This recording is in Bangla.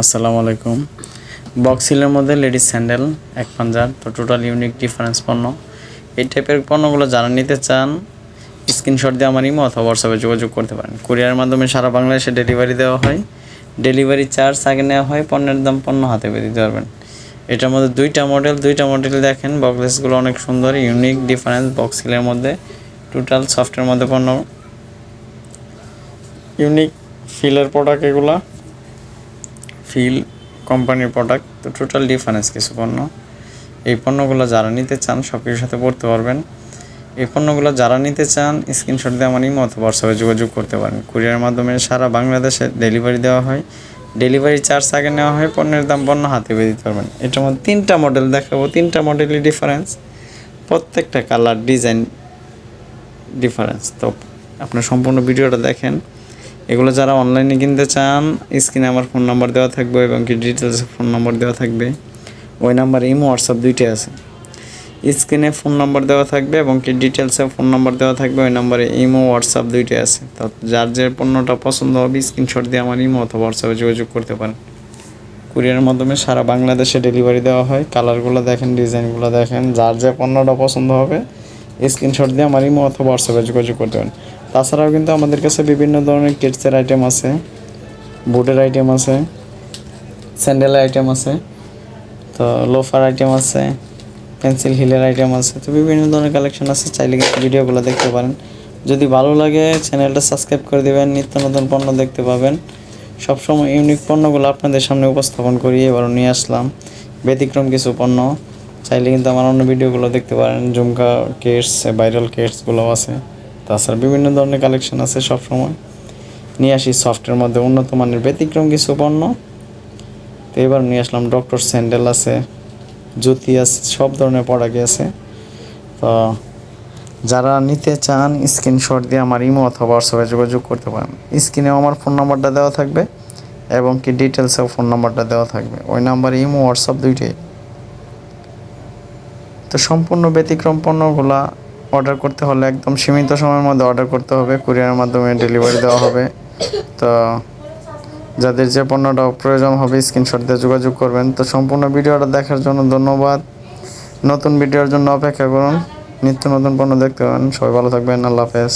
আসসালামু আলাইকুম। বক্সিলের মধ্যে লেডিস স্যান্ডেল, এক পাঞ্জার তো টোটাল ইউনিক ডিফারেন্স পণ্য। এই টাইপের পণ্যগুলো যারা নিতে চান, স্ক্রিনশট দিয়ে আমার ইমো অথবা হোয়াটসঅ্যাপে যোগাযোগ করতে পারেন। কুরিয়ারের মাধ্যমে সারা বাংলাদেশে ডেলিভারি দেওয়া হয়। ডেলিভারি চার্জ আগে নেওয়া হয়, পণ্যের দাম পণ্য হাতে পেয়ে দিতে পারবেন। এটার মধ্যে দুইটা মডেল দুইটা মডেল দেখেন বক্সগুলো অনেক সুন্দর ইউনিক ডিফারেন্স বক্সিলের মধ্যে। টোটাল সফটের মধ্যে পণ্য। ইউনিক ফিলের প্রোডাক্ট এগুলা। ফিল কোম্পানির প্রোডাক্ট তো টোটাল ডিফারেন্স কিছু পণ্য। এই পণ্যগুলো যারা নিতে চান সব সাথে পড়তে পারবেন। এই পণ্যগুলো যারা নিতে চান স্ক্রিনশট দিয়ে আমার ইমো অথবা হোয়াটসঅ্যাপে যোগাযোগ করতে পারেন। কুরিয়ারের মাধ্যমে সারা বাংলাদেশে ডেলিভারি দেওয়া হয়। ডেলিভারি চার্জ আগে নেওয়া হয়, পণ্যের দাম পণ্য হাতে পেয়ে দিতে পারবেন। এটার মধ্যে তিনটা মডেল দেখাবো। তিনটা মডেলই ডিফারেন্স প্রত্যেকটা কালার ডিজাইন ডিফারেন্স তো আপনার সম্পূর্ণ ভিডিওটা দেখেন। এগুলো যারা অনলাইনে কিনতে চান স্ক্রিনে আমার ফোন নাম্বার দেওয়া থাকবে এবং কি ডিটেলসে ফোন নাম্বার দেওয়া থাকবে। ওই নাম্বার ইমো হোয়াটসঅ্যাপ দুইটাই আছে। স্ক্রিনে ফোন নাম্বার দেওয়া থাকবে এবং কি ডিটেলসে ফোন নাম্বার দেওয়া থাকবে, ওই নাম্বারে ইমো হোয়াটসঅ্যাপ দুইটাই আছে। তো যার যে পণ্যটা পছন্দ হবে স্ক্রিনশট দিয়ে আমার ইমো অথবা হোয়াটসঅ্যাপে যোগাযোগ করতে পারেন। কুরিয়ারের মাধ্যমে সারা বাংলাদেশে ডেলিভারি দেওয়া হয়। কালারগুলো দেখেন ডিজাইনগুলো দেখেন, যার যে পণ্যটা পছন্দ হবে স্ক্রিনশট দিয়ে আমার ইমো অথবা হোয়াটসঅ্যাপে যোগাযোগ করতে পারেন। তাছাড়াও কিন্তু আমাদের কাছে বিভিন্ন ধরনের কিডসের আইটেম আছে, বুটের আইটেম আছে স্যান্ডেলের আইটেম আছে, তো লোফার আইটেম আছে পেন্সিল হিলের আইটেম আছে, তো বিভিন্ন ধরনের কালেকশন আছে, চাইলে কিন্তু ভিডিওগুলো দেখতে পারেন। যদি ভালো লাগে চ্যানেলটা সাবস্ক্রাইব করে দেবেন, নিত্য নতুন পণ্য দেখতে পাবেন। সবসময় ইউনিক পণ্যগুলো আপনাদের সামনে উপস্থাপন করি, এবারও নিয়ে আসলাম। ব্যতিক্রম কিছু পণ্য, চাইলে কিন্তু আমার অন্য ভিডিওগুলো দেখতে পারেন ঝুমকা কেটস ভাইরাল কেটসগুলোও আছে। তাছাড়া বিভিন্ন ধরনের কালেকশন আছে সবসময়। নিয়ে আসি সফটের মধ্যে উন্নত মানের ব্যতিক্রম কিছু পণ্য। তো এবার নিয়ে আসলাম ডক্টর স্যান্ডেল আছে, জুতি আছে, সব ধরনের প্রোডাক্ট আছে। তো যারা নিতে চান স্ক্রিনশট দিয়ে আমার ইমো অথবা হোয়াটসঅ্যাপে যোগাযোগ করতে পারেন। স্ক্রিনেও আমার ফোন নাম্বারটা দেওয়া থাকবে এবং কি ডিটেলসেও ফোন নাম্বারটা দেওয়া থাকবে। ওই নাম্বারে ইমো হোয়াটসঅ্যাপ দুইটাই। তো সম্পূর্ণ ব্যতিক্রম পণ্যগুলা অর্ডার করতে হলে একদম সীমিত সময়ের মধ্যে অর্ডার করতে হবে। কুরিয়ারের মাধ্যমে ডেলিভারি দেওয়া হবে। তো যাদের যে পণ্যটা প্রয়োজন হবে স্ক্রিনশট দিয়ে যোগাযোগ করবেন। তো সম্পূর্ণ ভিডিওটা দেখার জন্য ধন্যবাদ। নতুন ভিডিওর জন্য অপেক্ষা করুন। নিত্য নতুন পণ্য দেখতে পাবেন। সবাই ভালো থাকবেন। আল্লাহ হাফেজ।